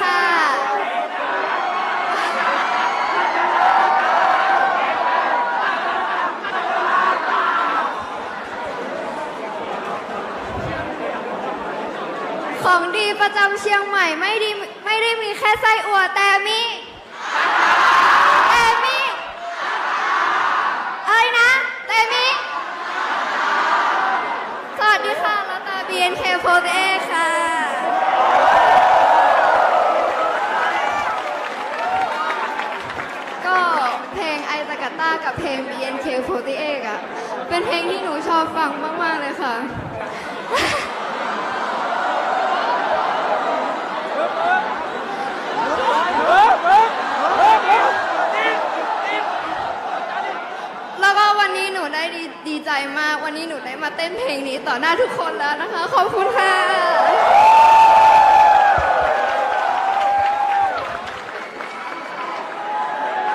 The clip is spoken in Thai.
ค่ะ ของดีประจำเชียงใหม่ไม่ดีไม่ได้มีแค่ไส้อั่วแต่มีแต่มีเอ้ยนะแต่มีสวัสดีค่ะลาตา BNK48 ค่ะก็ กาต้ากับเพลง BNK48 อะ เป็นเพลงที่หนูชอบฟังมาก ๆ เลยค่ะ แล้วก็วันนี้หนูได้ดีดีใจมาก วันนี้หนูได้มาเต้นเพลงนี้ต่อหน้าทุกคนแล้วนะคะ ขอบคุณค่ะ